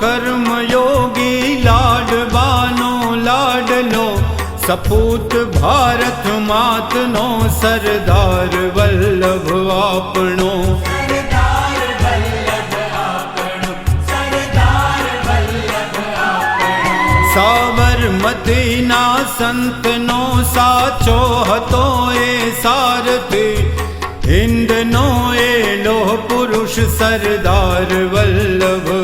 કર્મયોગી લાડબાનો લાડલો. સપૂત ભારત માતનો સરદાર વલ્લભ આપણો સાબરમતીના સંતનો સાચો હતો એ સારથી. હિન્દનો એ લોહ પુરુષ સરદાર વલ્લભ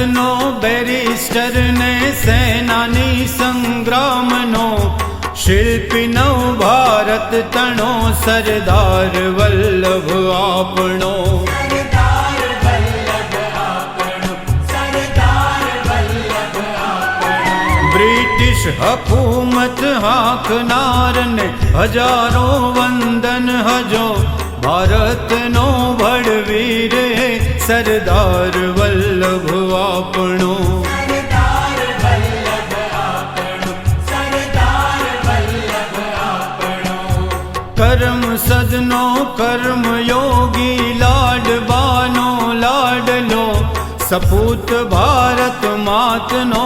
સદનો બેરિસ્ટર ને સેનાની સંગ્રામનો શિલ્પી નવ ભારત તણો સરદાર વલ્લભ આપણો. બ્રિટિશ હકુમત હાંકનારને હજારો વંદન હજો. ભારતનો ભડવીરે સરદાર આપણો. કર્મ સદનો કર્મ યોગી લાડબાનો લાડલો સપૂત ભારત માતનો